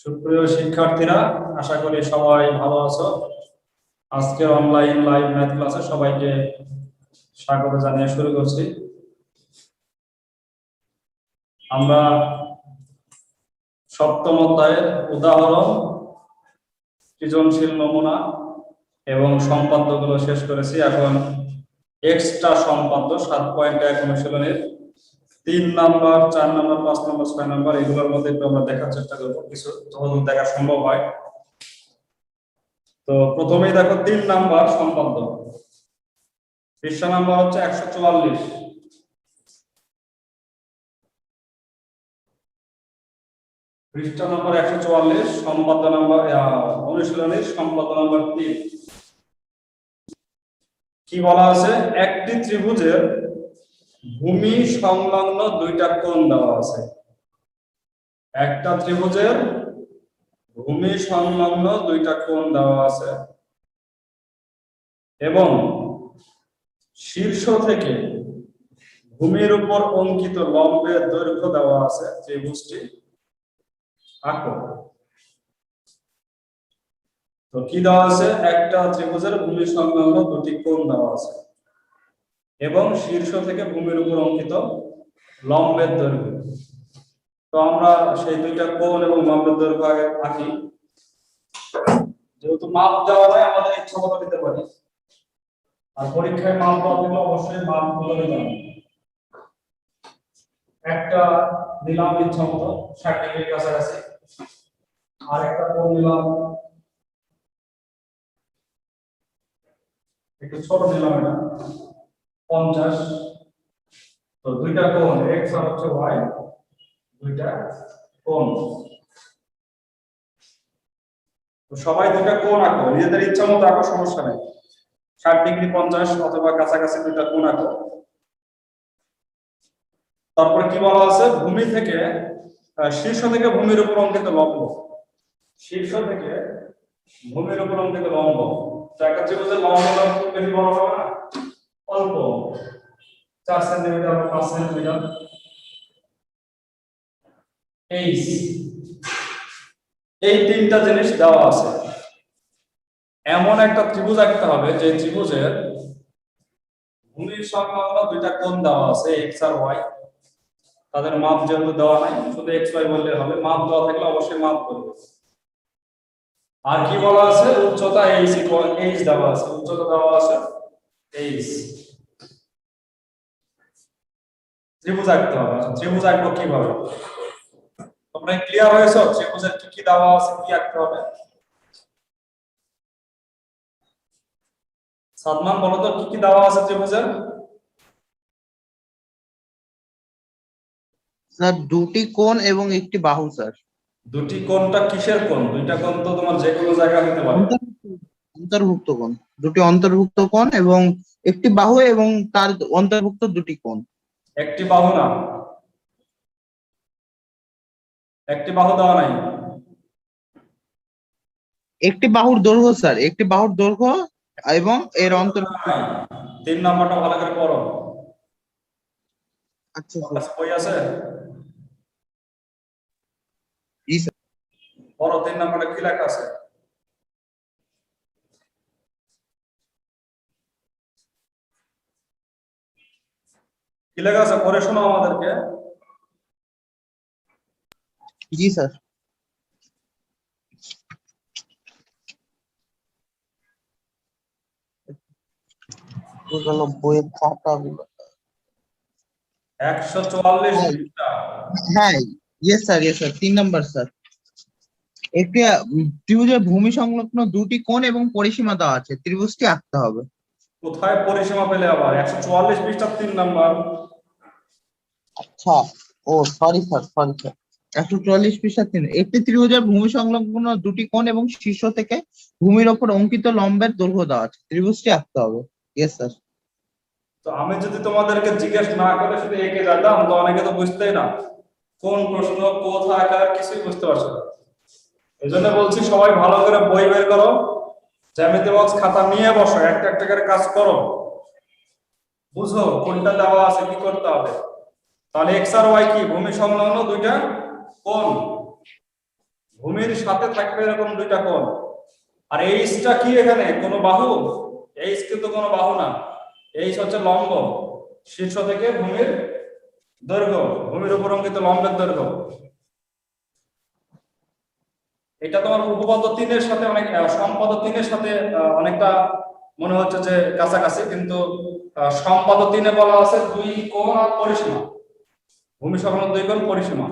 সুপ্রিয় শিক্ষার্থীরা, আশা করি সবাই ভালো আছো। আজকের অনলাইন লাইভ ম্যাথ ক্লাসে সবাইকে স্বাগত জানিয়ে শুরু করছি। আমরা সপ্তম অধ্যায়ের উদাহরণ, সৃজনশীল নমুনা এবং সম্পাদ্যগুলো শেষ করেছি। এখন এক্সট্রা সম্পাদ্য সাত পয়েন্ট এক অনুশীলনের তিন নাম্বার, চার নাম্বার, পাঁচ নাম্বার, ছয় নাম্বার, এগুলোর মধ্যে একটু আমরা দেখার চেষ্টা করব, কিছু যতদূর দেখা সম্ভব হয়। তো প্রথমেই দেখো তিন নাম্বার সম্পাদ্য পৃষ্ঠা নাম্বার হচ্ছে একশো চুয়াল্লিশ। পৃষ্ঠা নম্বর একশো চুয়াল্লিশ, সম্পাদ্য নাম্বার অনুশীলনের সম্পাদ্য নাম্বার তিন। কি বলা আছে? একটি ত্রিভুজের ভূমি সংলগ্ন দুইটা কোণ দেওয়া আছে। একটা ত্রিভুজের ভূমি সংলগ্ন দুইটা কোণ দেওয়া আছে এবং শীর্ষ থেকে ভূমির উপর অঙ্কিত লম্বের দৈর্ঘ্য দেওয়া আছে ত্রিভুজটি। আঁকো। তো কি দেওয়া আছে? একটা ত্রিভুজের ভূমি সংলগ্ন দুটি কোণ দেওয়া আছে। এবং শীর্ষ থেকে ভূমির উপর অঙ্কিত লম্বের দৈর্ঘ্য। তো আমরা সেই দুইটা কোণ এবং লম্বের দৈর্ঘ্য আগে আঁকি। যেহেতু মাপ দেওয়া যায় আমাদের ইচ্ছা মতো দিতে পারি। আর পরীক্ষায় মাপ দেওয়া থাকলে অবশ্যই মাপগুলো দিতে একটা দিলাম ইচ্ছা মতো, ষাট ডিগ্রির কাছাকাছি। আর একটা কোণ নিলাম, একটু ছোট নিলাম এটা। পঞ্চাশ। তো দুইটা কোণ এক্স আর হচ্ছে ওয়াই দুইটা কোণ। সবাই দুইটা কোণ আঁকো, নিজেদের ইচ্ছা মতো আঁকো, সমস্যা নেই। ষাট ডিগ্রি পঞ্চাশ অথবা কাছাকাছি দুইটা কোণ আঁকো। তারপর কি বলা আছে? ভূমি থেকে শীর্ষ থেকে ভূমির উপর অঙ্কিত লম্ব। শীর্ষ থেকে ভূমির উপর অঙ্কিত লম্ব। একটা ত্রিভুজের লম্ব লম্ব বেশি বড় হবে না। চার এই এই তিনটা জিনিস দেওয়া আছে। এমন একটা ত্রিভুজ আঁকতে হবে, যে ত্রিভুজের ভূমির দুইটা কোণ দেওয়া আছে, এক্স আর ওয়াই। তাদের মাপ যেহেতু দেওয়া নাই, শুধু এক্স ওয়াই বললে হবে। মাপ দেওয়া থাকলে অবশ্যই মাপ করবে। আর কি বলা আছে? উচ্চতা এইচ এইচ দেওয়া আছে। উচ্চতা দেওয়া আছে এইচ ত্রিভুজ আঁকতে হবে। আচ্ছা, ত্রিভুজ আঁকবো কীভাবে? তোমরা ক্লিয়ার হয়েছো? ত্রিভুজের কি কি দেওয়া আছে কি আঁকতে হবে? সাদমান বলো তো কি কি দেওয়া আছে ত্রিভুজের? স্যার দুটি কোণ এবং একটি বাহু স্যার। দুটি কোণটা কিসের কোণ? দুইটা কোণ তো তোমার যে কোনো জায়গায় হতে পারে। অন্তর্ভুক্ত কোণ। দুটি অন্তর্ভুক্ত কোণ এবং একটি বাহু এবং তার অন্তর্ভুক্ত দুটি কোণ। একটি বাহু না। একটি বাহু দেওয়া নাই। একটি বাহুর দৈর্ঘ্য স্যার একটি বাহুর দৈর্ঘ্য এবং এর অন্তর তিন নম্বরটা ভালো করে পড়ো। আচ্ছা বই আছে? পড়ো তিন নম্বরটা কি লেখা আছে? কি লেখা আছে? পড়ে শোনো আমাদেরকে। জি স্যার। গেল বইয়ের খাতাগুলো একশো চুয়াল্লিশ হ্যাঁ। ইয়েস স্যার ইয়েস স্যার তিন নম্বর স্যার একটি ত্রিভুজের ভূমি সংলগ্ন দুটি কোণ এবং পরিসীমা দেওয়া আছে। ত্রিভুজটি আঁকতে হবে। কোথায় পরিসীমা পেলে আবার? একশো চুয়াল্লিশ পৃষ্ঠার তিন নাম্বার আচ্ছা ও সরি স্যার সরি স্যার একশো চুয়াল্লিশ পৃষ্ঠা তিন। একটি ত্রিভুজের ভূমি সংলগ্ন দুটি কোণ এবং শীর্ষ থেকে ভূমির ওপর অঙ্কিত লম্বের দৈর্ঘ্য দেওয়া আছে। ত্রিভুজটি আঁকতে হবে। ইয়েস স্যার তো আমি যদি তোমাদেরকে জিজ্ঞেস না করে শুধু এঁকে যেতাম তো অনেকে তো বুঝতেই না। কোন প্রশ্ন কোথায় কার কিছুই বুঝতে পারছ না। এই জন্য বলছি সবাই ভালো করে বই বের করো। জ্যামিতি বক্স খাতা নিয়ে বসো একটা একটা করে কাজ করো। বুঝো কোনটা দেওয়া আছে কি করতে হবে। তাহলে এক্স আর ওয়াই কি? ভূমি সংলগ্ন দুইটা কোণ। ভূমির সাথে থাকবে এরকম দুইটা কোণ। আর এইচটা কি এখানে? কোনো বাহু? এইচ কিন্তু কোনো বাহু না। এইচ হচ্ছে লম্ব। শীর্ষ থেকে ভূমির দৈর্ঘ্য। ভূমির উপর অঙ্কিত লম্বের দৈর্ঘ্য। এটা তোমার উপপাদ্য তিনের সাথে অনেক আহ, সম্পাদ্য তিনের সাথে অনেকটা মনে হচ্ছে যে কাছাকাছি। কিন্তু আহ, সম্পাদ্য তিনে বলা আছে দুই কোণ আর পরিসীমা। ভূমি সংলগ্ন দুই কোণ পরিসীমা।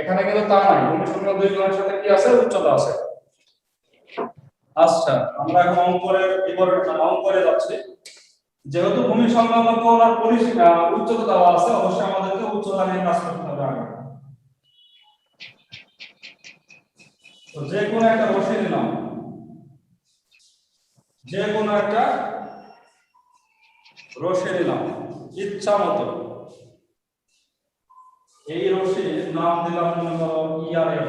এখানে কিন্তু তা নাই। ভূমি সংলগ্ন দুই কোণের সাথে কি আছে? উচ্চতা আছে। আচ্ছা আমরা এখন অঙ্করের বিবরণ অঙ্করে যাচ্ছি। যেহেতু ভূমি সংলগ্ন কোণ আর পরিসীমা, উচ্চতা দেওয়া আছে, অবশ্যই আমাদেরকে উচ্চতা নিয়ে কাজ করতে হবে আগে। তো যে কোনো একটা রশি নিলাম। যে কোনো একটা রশি নিলাম। ইচ্ছা মতো। এই রশির নাম দিলাম মনে করো ইআরএফ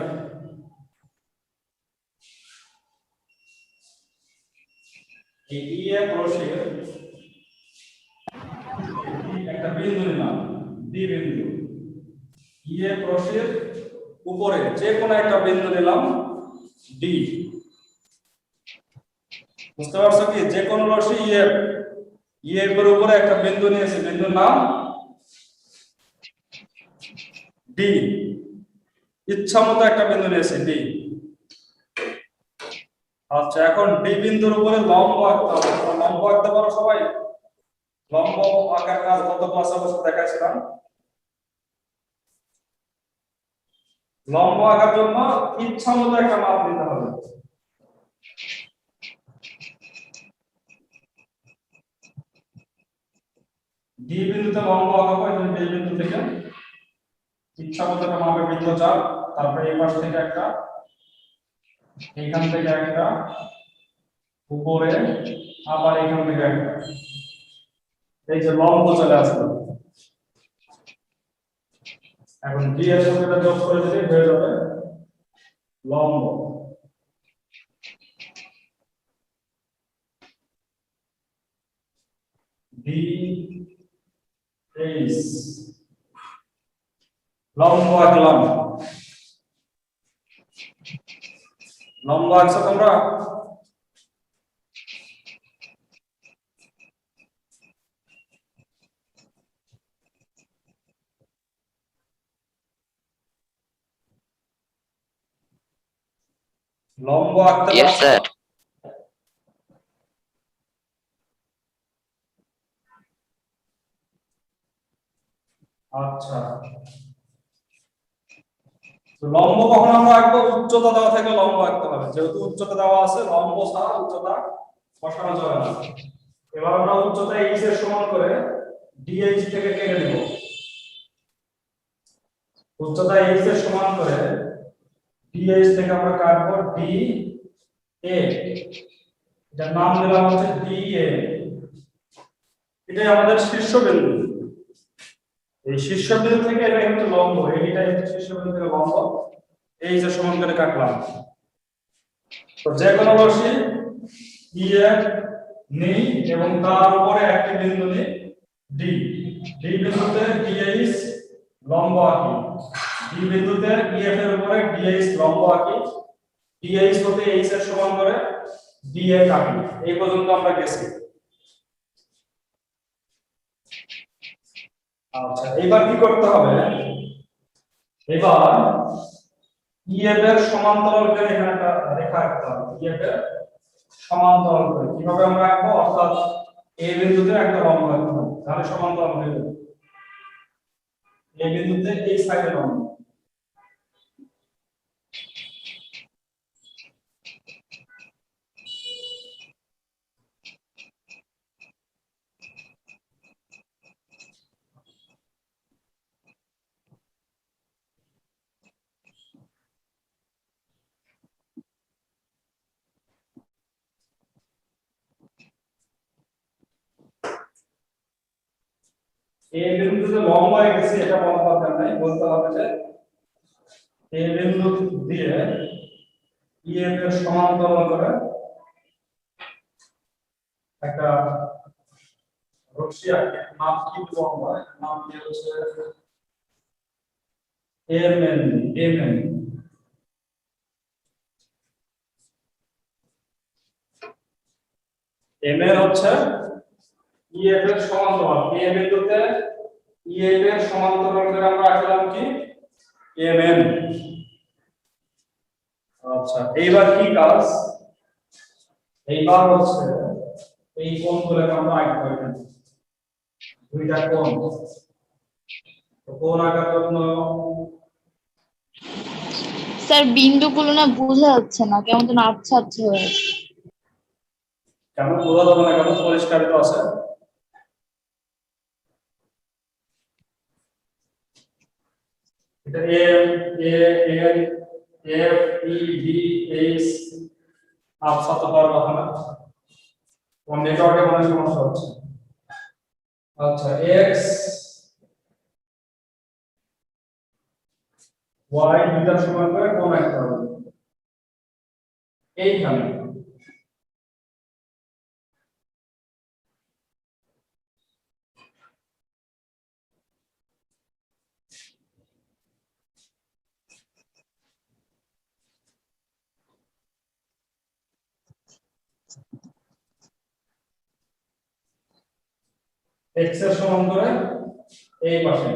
এই ইএফ রশির একটা বিন্দু নিলাম ডি বিন্দু ইএফ রশির উপরে যে কোনো একটা বিন্দু নিলাম ডি। বুঝতে পারছ কি? যে কোনো রশি ইএফ ইএফ এর উপরে একটা বিন্দু নিয়েছে, বিন্দুর নাম ডি ইচ্ছা মতো একটা বিন্দু নিয়েছে ডি আচ্ছা এখন ডি বিন্দুর উপরে লম্ব আঁকতে হবে। লম্ব আঁকতে পারো সবাই? লম্ব আঁকার কাজ গত ক্লাসে অবশ্য দেখাইছিলাম লম্ব আঁকার জন্য ইচ্ছা মতো একটা মাপ নিতে হবে। ডি বিন্দুতে লম্ব আঁকাবো, এখানে ডি বিন্দু থেকে। ইচ্ছা মতো একটা বৃত্ত চাপ তারপরে এই পাশ থেকে একটা, এইখান থেকে একটা, উপরে আবার এখান থেকে একটা। এই যে লম্ব চলে আসলো এখন ডি এর সঙ্গে যোগ করে দিলে হয়ে যাবে লম্ব। ডি এইচ লম্ব আঁকলাম লম্ব আঁকছো তোমরা লম্ব আঁকতে Yes, পারছ? sir. আচ্ছা তো লম্ব কখন আমরা আঁকবো, উচ্চতা দেওয়া থেকে লম্ব আঁকতে হবে। যেহেতু উচ্চতা দেওয়া আছে, লম্ব ছাড়া উচ্চতা বসানো যাবে না। এবার আমরা উচ্চতা এইচ এর সমান করে ডিএইচ থেকে কেটে দেব উচ্চতা এইচ এর সমান করে ডিএইচ থেকে আমরা কাটবো ডি এ যার নাম দিলাম হচ্ছে ডি এ এটাই আমাদের শীর্ষ শীর্ষবিন্দু এই শীর্ষবিন্দু থেকে এটা হচ্ছে লম্ব এইটা হচ্ছে শীর্ষবিন্দু থেকে লম্ব, এই যে সমান করে কাটলাম। তো যে কোনো রশি ইয়ে নেই এবং তার উপরে একটি বিন্দু নেই ডি ডি বিন্দুতে ডিএইচ লম্ব আঁকি। ডি বিন্দুতে ইএফ এর উপরে ডিএইচ লম্ব আঁকি। ডিএইচ হতে এইচ এর সমান করে ডিএ কাটি। এই পর্যন্ত আমরা গেছি। আচ্ছা এবার কি করতে হবে? এবার ইএফ এর সমান্তরাল করে এখানে একটা রেখা আঁকতে হবে। ইএফ এর সমান্তরাল করে। কীভাবে আমরা আঁকবো অর্থাৎ এই বিন্দুতে একটা লম্ব আঁকতে হবে। তাহলে সমান্তরাল হয়ে যাবে। এই বিন্দুতে এই সাইডে লম্ব এই বিন্দুতে লম্ব হয়ে গেছে এটা বলা দরকার নাই, বলতে হবে যে এই বিন্দু দিয়ে ইএফ এর সমান্তরাল করে একটা রশ্মি আঁকি, নাম কি বলব আমরা? নাম কি হচ্ছে? M N. এম এন হচ্ছে ইএফ এর সমান্তরাল। এ বিন্দুতে ইএফ এর সমান্তরাল করে আমরা রাখলাম কি? এম এন আচ্ছা এইবার কি কাজ? এইবার হচ্ছে এই কোণগুলোকে আমরা আঁকতে হবে দুইটা কোণ। তো কোণ আঁকার জন্য স্যার বিন্দুগুলো না বোঝা যাচ্ছে না কেমন যেন আচ্ছা আচ্ছা হয়ে আছে। কেন বোঝা যাবে না কেন পরিষ্কারিত আছে? M A N F E D H আপসা তো পাওয়ার কথা না তোমার নেটওয়ার্কে মনে হয় সমস্যা হচ্ছে আচ্ছা এক্স ওয়াই দুটার সমান করে কোন একটা হবে এইখানে এক্সের সমান করে এই পাশে।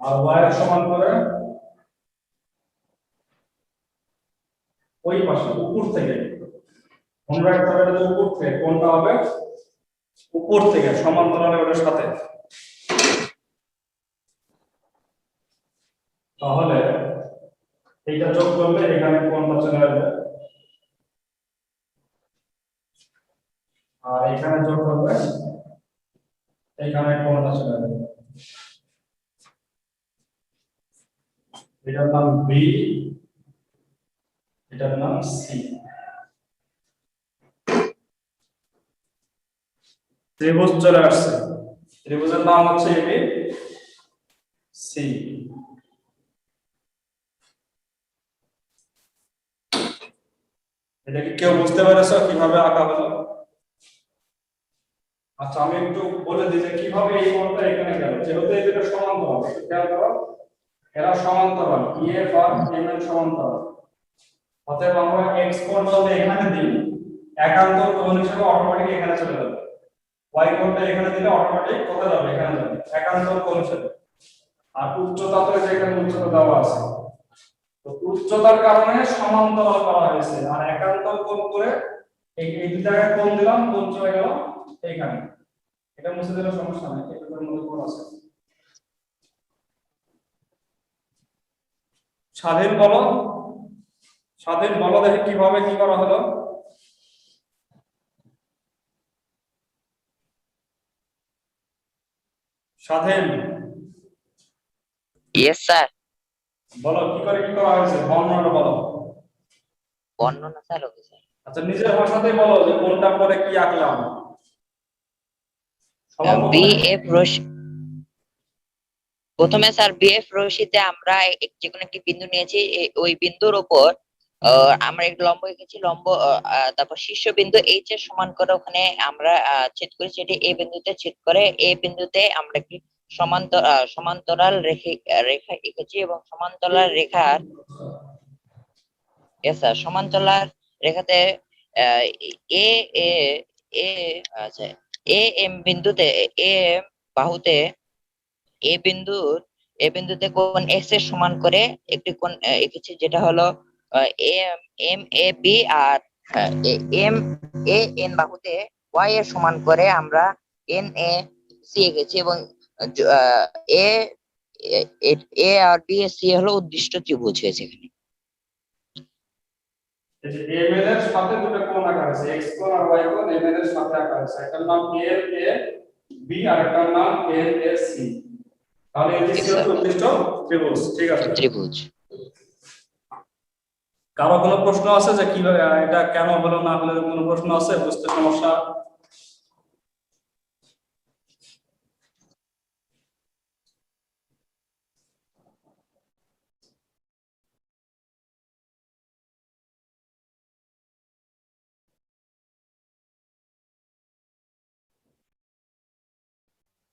আর ওয়াই এর সমান করে ওই পাশে, উপর থেকে। মনে রাখতে হবে এটা উপর থেকে, কোনটা হবে? উপর থেকে, সমান্তরালে ওটার সাথে। তাহলে এইটা যোগ করলে এখানে কোনটা চলে আসবে? আর এখানে যোগ করবে, এখানে কোনটা চলে যাবে এটার নাম বি এটার নাম সি ত্রিভুজ চলে আসছে। ত্রিভুজের নাম হচ্ছে এবি সি এটা কি কেউ বুঝতে পেরেছ কীভাবে আঁকা হলো? আচ্ছা আমি একটু বলে দিই যে কীভাবে এই কোণটা এখানে গেল? যেহেতু এই দুটো সমান্তরাল খেয়াল করো। এরা সমান্তরাল ইএফ আর এম এর সমান্তরাল। অতএব আমরা এক্স কোণ যদি এখানে দিই। একান্ত কোণ হিসেবে অটোমেটিক এখানে চলে যাবে। ওয়াই কোণটা এখানে দিলে অটোমেটিক কোথায় যাবে? এখানে যাবে। একান্তর কোণ হিসেবে। আর উচ্চতা তো এখানে উচ্চতা দেওয়া আছে। তো উচ্চতার কারণে সমান্তরাল করা হয়েছে। আর একান্ত কোণ করে এই দুই জায়গায় কোণ দিলাম, কোণ চলে গেল এইখানে। এটা মুছে দিলে সমস্যা নাই এটার মধ্যে কোণ আছে। স্বাধীন বলো। স্বাধীন বলো দেখে কীভাবে কি করা হলো। স্বাধীন। ইয়েস স্যার বলো কি করে কি করা হয়েছে? বর্ণনাটা বলো। বর্ণনা স্যার। আচ্ছা নিজের ভাষাতেই বলো যে কোনটা পরে কি আঁকলাম। সবার প্রথমে- রশি প্রথমে স্যার বি এফ রশিতে আমরা যে কোনো একটি বিন্দু নিয়েছি। ওই বিন্দুর উপর আমরা একটি লম্ব এঁকেছি লম্ব তারপর শীর্ষ বিন্দু এইচ এর সমান করে ওখানে আমরা ছেদ করি সেটি এ বিন্দুতে ছেদ করে এ বিন্দুতে আমরা একটি সমান্তর সমান্তরাল রেখে রেখা এঁকেছি এবং সমান্তরাল রেখার সমান্তরাল রেখাতে আহ, এ এ এ আচ্ছা এ এম বিন্দুতে এ এম বাহুতে এ বিন্দুর এ বিন্দুতে কোন এক্সের সমান করে একটি কোন এঁকেছি, যেটা হলো M M A B R M A N বাহুতে ওয়াই এর সমান করে আমরা এন এ সি এঁকেছি এবং এ এ আর বি এ সি হলো উদ্দিষ্ট ত্রিভুজ হয়েছে এখানে। এই যে এম এর সাথে দুটো কোণ আকার আছে এক্স কোণ আর ওয়াই কোণ এম এর সাথে আঁকা আছে একটার নাম এ এ বি আর একটার নাম এন এ সি তাহলে এই যে ছিল sir. ত্রিভুজ ঠিক আছে? ত্রিভুজ। কারও কোনো প্রশ্ন আছে যে কীভাবে এটা কেন হলো না হলো কোনো প্রশ্ন আছে? বুঝতে সমস্যা।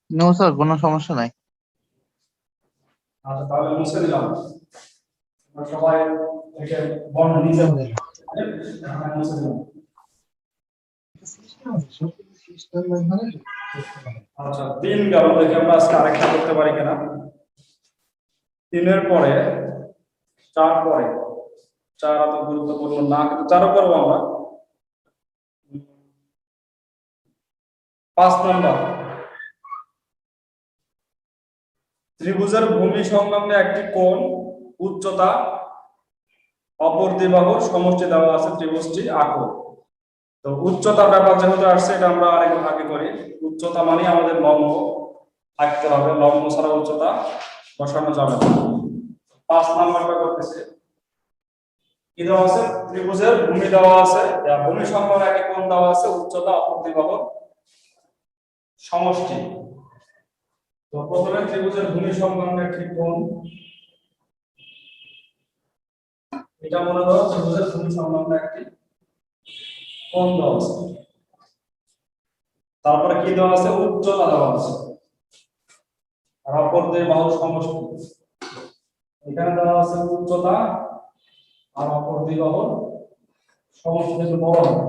নো স্যার কোনো সমস্যা নাই। আচ্ছা তাহলে মুছে দিলাম সবাই একে বর্ণ এখানে মুছে দিলাম আচ্ছা আমরা আজকে আরেকটা পারি কিনা? তিনের পরে, চার পরে। চার গুরুত্বপূর্ণ না পাঁচ নম্বর। ত্রিভুজের ভূমি সংলগ্ন একটি কোণ উচ্চতা অপর দ্বিবাহুর সমষ্টি দেওয়া আছে ত্রিভুজটি আঁকো। তো উচ্চতার ব্যাপার যেহেতু আসছে, এটা আমরা আরেক আগে করি। উচ্চতা মানে আমাদের লম্ব। থাকতে হবে, লম্ব ছাড়া উচ্চতা বসানো যাবে পাঁচ নাম্বারটা করতেছে কি দেওয়া আছে? ত্রিভুজের ভূমি দেওয়া আছে। ভূমি সংলগ্ন একটি কোণ দেওয়া আছে, উচ্চতা অপর দ্বিবাহুর সমষ্টি। তো প্রথমে ত্রিভুজের ভূমি সংলগ্ন একটি কোণ এটা মনে করো, ত্রিভুজের ভূমি সংলগ্ন একটি কোণ দেওয়া আছে? তারপরে কি দেওয়া আছে? উচ্চতা দেওয়া আছে। আর অপর দুই বাহুর সমষ্টি। এখানে দেওয়া আছে উচ্চতা, আর অপর দুই বাহুর সমষ্টি বড় হবে।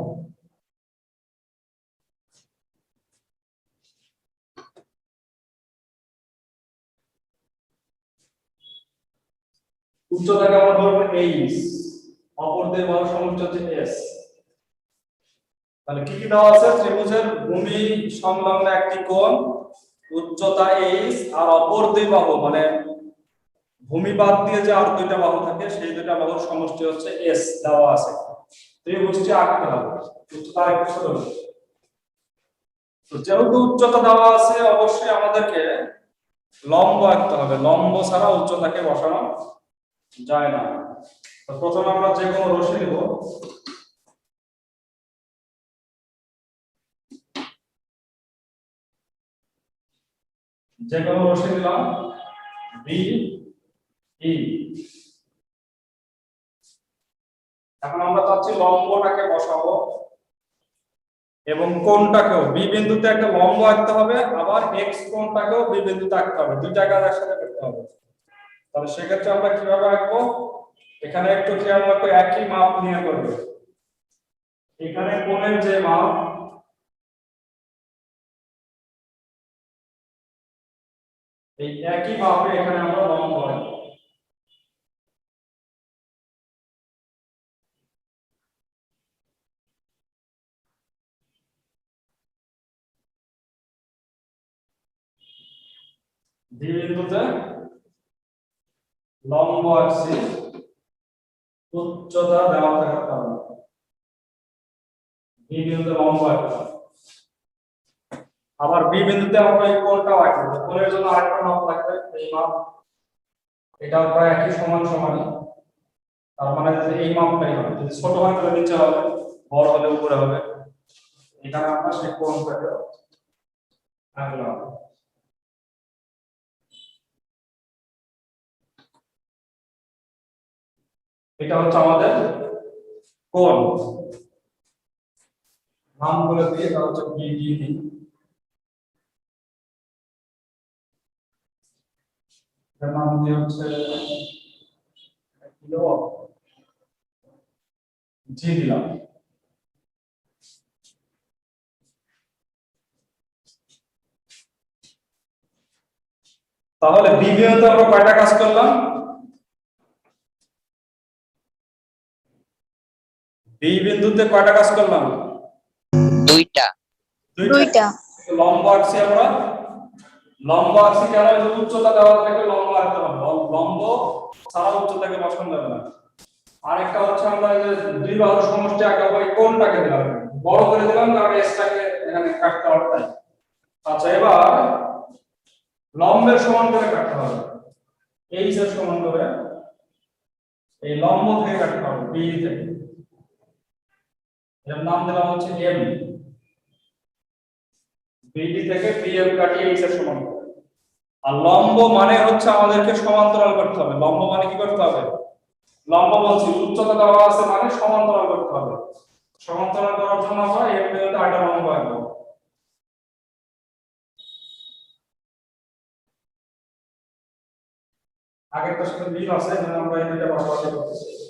উচ্চতাকে আমরা বলব এইচ অপর দুই বাহুর সমষ্টি হচ্ছে এস তাহলে কি কি দেওয়া আছে? ত্রিভুজের ভূমি সংলগ্ন একটি কোণ, উচ্চতা এইচ আর অপর দুই বাহু মানে ভূমি বাদ দিয়ে যে আর দুইটা বাহু থাকে, সেই দুইটা বাহুর সমষ্টি হচ্ছে এস দেওয়া আছে। ত্রিভুজটি আঁকতে হবে। উচ্চতা একটু তো যেহেতু উচ্চতা দেওয়া আছে, অবশ্যই আমাদেরকে লম্ব আঁকতে হবে। লম্ব ছাড়া উচ্চতাকে বসানো যায় না। তো প্রথমে আমরা যে কোনো রশ্মি নেব। যে কোনো রশ্মি দিলাম বি ই এখন আমরা চাচ্ছি লম্বটাকে বসাবো এবং কোনটাকেও বি বিন্দুতে একটা লম্ব আঁকতে হবে, আবার এক্স কোনটাকেও বি বিন্দুতে আঁকতে হবে। দুইটা কাজ একসাথে করতে হবে। তাহলে সেক্ষেত্রে আমরা কীভাবে আঁকবো? এখানে একটু খেয়াল রাখো, একই মাপ নিয়ে করবে। এখানে কোণের যে মাপ, এই একই মাপে এখানে আমরা লম্ব আঁকবো ডি বিন্দুতে লম্ব আঁকছি উচ্চতা দেওয়া থাকার কারণে। বি বিন্দুতে লম্ব আঁকলাম আবার বি বিন্দুতে আমরা এই কোণটাও আঁকবো কোণের জন্য আরেকটা মাপ লাগবে, এই মাপ। এটাও প্রায় একই সমান সমানই। তার মানে যে এই মাপটাই হবে। যদি ছোট হয় তাহলে নিচে হবে, বড় হলে উপরে হবে। এখানে আমরা সেই কোণটাকে আঁকলাম এটা হচ্ছে আমাদের কোণ নাম বলে দিয়ে এটা হচ্ছে বিডিডি এটার নাম দিয়ে হচ্ছে তাহলে বিবিএতে আমরা কয়টা কাজ করলাম? বি বিন্দুতে কয়টা কাজ করলাম? দুইটা। দুইটা? লম্ব আঁকছি আমরা। লম্ব আঁকছি কেন? যে উচ্চতা দেওয়া থাকে লম্ব আঁকতে হবে। লম্ব ছাড়া উচ্চতাকে বসানো যাবে না। আরেকটা হচ্ছে আমরা যে দুই বাহুর সমষ্টি আঁকা হয় কোনটাকে দিলাম। বড় করে দিলাম কারণ এসটাকে এখানে কাটতে হবে তাই। আচ্ছা এবার লম্বের সমান করে কাটতে হবে। এই সমান করে এই লম্ব থেকে কাটতে হবে বি থেকে। এর নাম দেওয়া হচ্ছে এম বিডি থেকে পিএম কাটিয়ে এইচ এর সমান আর লম্ব মানে হচ্ছে আমাদেরকে সমান্তরাল করতে হবে। লম্ব মানে কি করতে হবে? লম্ব বলছি, উচ্চতা দেওয়া আছে মানে সমান্তরাল করতে হবে। সমান্তরাল করার জন্য আমরা এম বিন্দুতে আটা লম্ব আঁকবো আগেরটার সাথে মিল আছে আমরা এই দুইটা পাশাপাশি করতেছি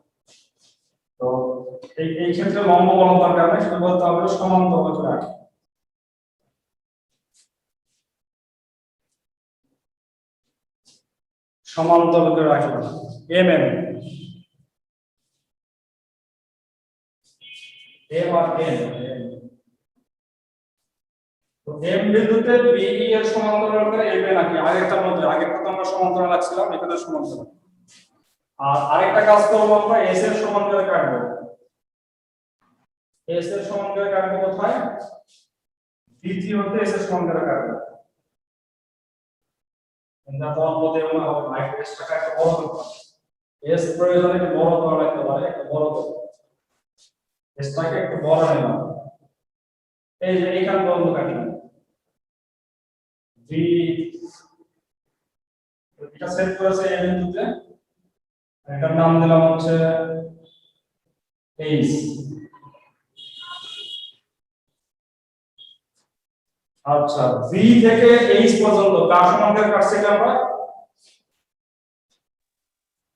তো এই এই ক্ষেত্রে লম্ব শুধু বলতে হবে সমান্তরাল রাখি। সমান্তরাল করে রাখলাম এম এম এম এম বিন্দুতে বিই এর সমান্তরাল এম এ নাকি আগেরটার মধ্যে আগেরটা তো আমরা সমান্তরাল রাখছিলাম এখানে সমান্তরাল। আর আরেকটা কাজ করব আমরা এস এর সমান করে কাটবো। এস এর সমান করে কোথায়? হতে এস এর সমান করে কাটবো। তো আমাদের মনে হবে টাকা একটা বড় দরকার এস প্রয়োজনে একটু বড় করা লাগতে পারে, একটা বড় এসটাকে একটু বড় নিলাম। এই যে এইখান পর্যন্ত কাটলাম। ভি এটা সেট করেছে এই বিন্দুতে। এটার নাম দিলাম হচ্ছে এইচ। আচ্ছা বি থেকে এইচ পর্যন্ত কার সমান করে কাটছে এটা আমরা?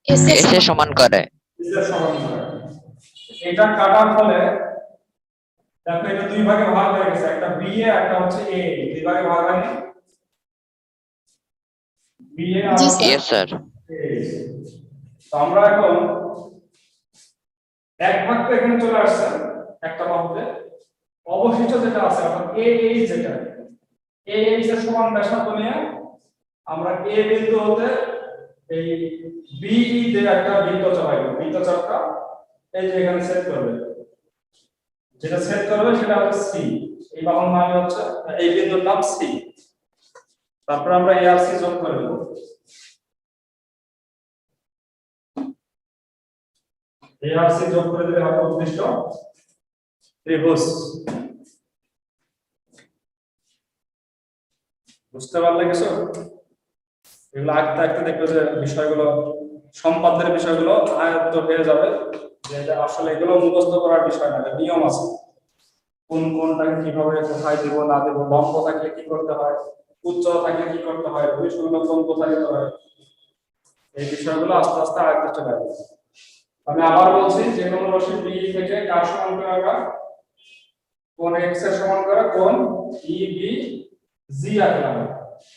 এস এর সমান করে। এইচ এর সমান করে। এটা কাটার ফলে দেখো এটা দুই ভাগে ভাগ হয়ে গেছে একটা বি এ একটা হচ্ছে এ দুই ভাগে ভাগ হয়নি? বি এ আর জি, স্যার। তো আমরা এখন এক ভাগ এখানে চলে আসছে একটা বাহুতে অবশিষ্ট যেটা আছে অর্থাৎ এ এইচ যেটা এ এইচ এর সমান ব্যাসার্ধ নিয়ে আমরা এ বিন্দু হতে এই বিই তে একটা বৃত্ত চালাইব বৃত্ত চাপটা এই যে এখানে সেট করবে। যেটা সেট করবে সেটা হচ্ছে সি এই বাহুর নাম হচ্ছে, এই বিন্দুর নাম সি তারপর আমরা এ আর সি যোগ করে দেবো এ আর যোগ করে দিলে হবে উদ্দিষ্ট ত্রিভুজ বুঝতে পারলে কিছু? এগুলো আঁকতে আঁকতে দেখবে যে বিষয়গুলো সম্পাদ্যের বিষয়গুলো আয়ত্ত হয়ে যাবে, যে আসলে এগুলো মুখস্থ করার বিষয় না নিয়ম আছে। কোন কোনটাকে কীভাবে কোথায় দিব, না দিব লম্ব থাকলে কি করতে হয় উচ্চতা থাকলে কি করতে হয় ভূমিশূন্য কোন কোথায় দিতে হয়, এই বিষয়গুলো আস্তে আস্তে আয়ত্তে চলে আসবে। আমি আবার বলছি যে কোনো রশ্মি বি থেকে কার সমান করে আঁকা? কোন এক্সের সমান করে কোন ই বি জি আঁকলাম।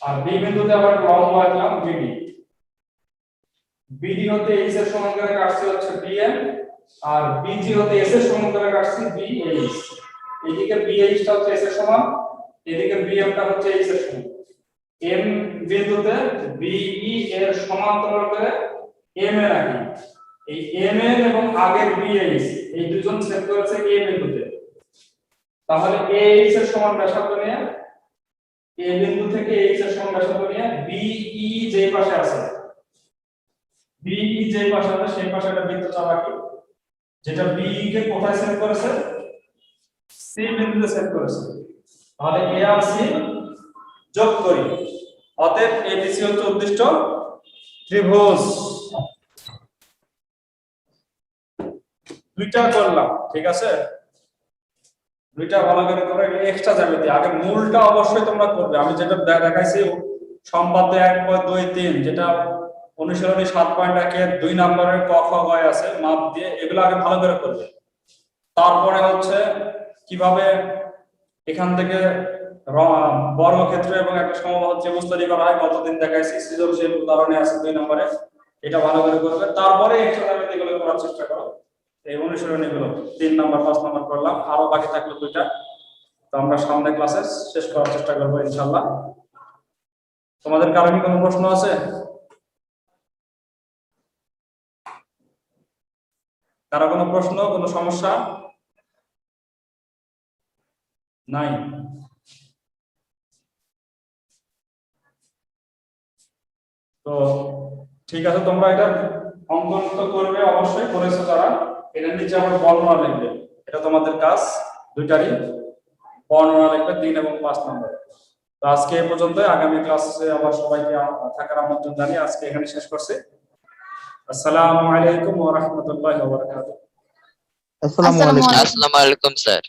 আর বি বিন্দুতে আবার লম্ব আঁকলাম বিডি বিডি হতে এইচ এর সমান করে কাটছি হচ্ছে বি বিএম আর বিজি হতে এস এর সমান করে কাটছি বিএইচ এদিকে বিএইচ টা হচ্ছে এস এর সমান, এদিকে বিএম টা হচ্ছে এইচ এর সমান। এম বিন্দুতে বিই এর সমান্তরাল করে এম এ রাখি। এই এম এন এবং আগের বিএইচ এই দুজন ছেদ করেছে এ বিন্দুতে তাহলে এইচ এর সমান ব্যাসার্ধ নিয়ে এ বিন্দু থেকে এইচ এর সমান ব্যাসার্ধ নিয়ে বিই যে পাশে আছে। বিই যে পাশে আছে, সেই পাশে একটা বৃত্ত চাপ রাখি যেটা বিই কে কোথায় সেট করেছে? সি বিন্দুতে সেট করেছে। তাহলে এ আর সি যোগ করি। অতএব এবিসি হচ্ছে উদ্দিষ্ট ত্রিভুজ। দুইটা করলাম, ঠিক আছে? দুইটা ভালো করে করে এক্সট্রা জ্যামিতি। আগে মূলটা অবশ্যই তোমরা করবে। আমি যেটা দেখাইছি, সম্পাদ্য এক পয়েন্ট দুই তিন, যেটা অনুশীলনী সাত পয়েন্ট একের দুই নম্বরের ক খ গয় আছে, মাপ দিয়ে এগুলো আগে ভালো করে করবে। তারপরে হচ্ছে কীভাবে এখান থেকে র- বর্গক্ষেত্র এবং একটা সমবাহ ত্রিভুজ তৈরি করা হয়, কতদিন দেখাইছি, সৃজনশীল উদাহরণে আছে দুই নম্বরে, এটা ভালো করে করবে। তারপরে এক্সট্রা জ্যামিতি করার চেষ্টা করো। এই অনুশীলনী গুলো তিন নাম্বার, পাঁচ নাম্বার করলাম। আরও বাকি থাকল দুইটা। তো আমরা সামনে ক্লাসে শেষ করার চেষ্টা করব ইনশাল্লাহ তোমাদের কারও কি কোনো প্রশ্ন আছে? কারও কোনো প্রশ্ন, কোনো সমস্যা? নাই। তো ঠিক আছে, তোমরা এটা অঙ্কন করবে অবশ্যই, করেছ যারা এটার নিচে আবার বর্ণনা লিখবে। এটা তোমাদের কাজ দুইটারই বর্ণনা লিখবে তিন এবং পাঁচ নম্বর। তো আজকে এ পর্যন্ত আগামী ক্লাসে আবার সবাইকে থাকার আমন্ত্রণ জানিয়ে আজকে এখানে শেষ করছি। আসসালামু আলাইকুম ওয়া রাহমাতুল্লাহি ওয়া বারাকাতুহু। আসসালামু আলাইকুম। আসসালামু আসসালামু আলাইকুম স্যার।